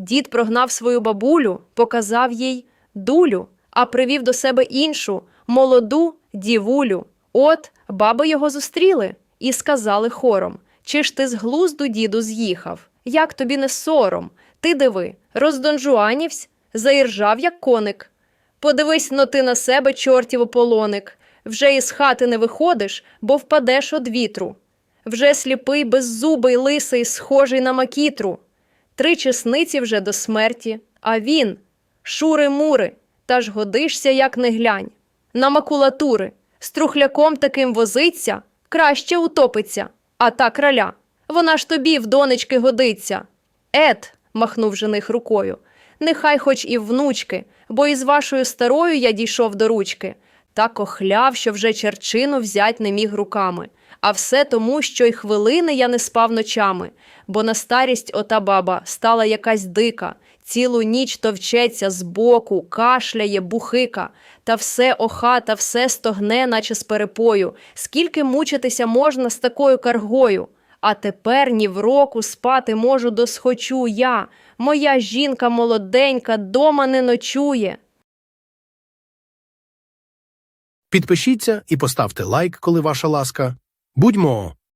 Дід прогнав свою бабулю, показав їй дулю, а привів до себе іншу, молоду дівулю. От баби його зустріли і сказали хором: Чи ж ти з глузду, діду, з'їхав? Як тобі не сором? Ти диви, роздонжуанівсь, заіржав, як коник. Подивись но ти на себе, чортів ополоник. Вже із хати не виходиш, бо впадеш од вітру. Вже сліпий, беззубий, лисий, схожий на макітру. Три чесниці вже до смерті, а він шури-мури, та ж годишся, як не глянь. На макулатури, з трухляком таким возиться, краще утопиться. А та краля, вона ж тобі в донечки годиться. Ет, махнув жених рукою, нехай хоч і внучки, бо із вашою старою я дійшов до ручки. Та кохляв, що вже черчину взять не міг руками. А все тому, що й хвилини я не спав ночами, бо на старість ота баба стала якась дика, цілу ніч товчеться збоку, кашляє, бухика, та все оха, та все стогне, наче з перепою. Скільки мучитися можна з такою каргою? А тепер ні в року спати можу досхочу я. Моя жінка молоденька дома не ночує. Підпишіться і поставте лайк, коли ваша ласка. Будьмо!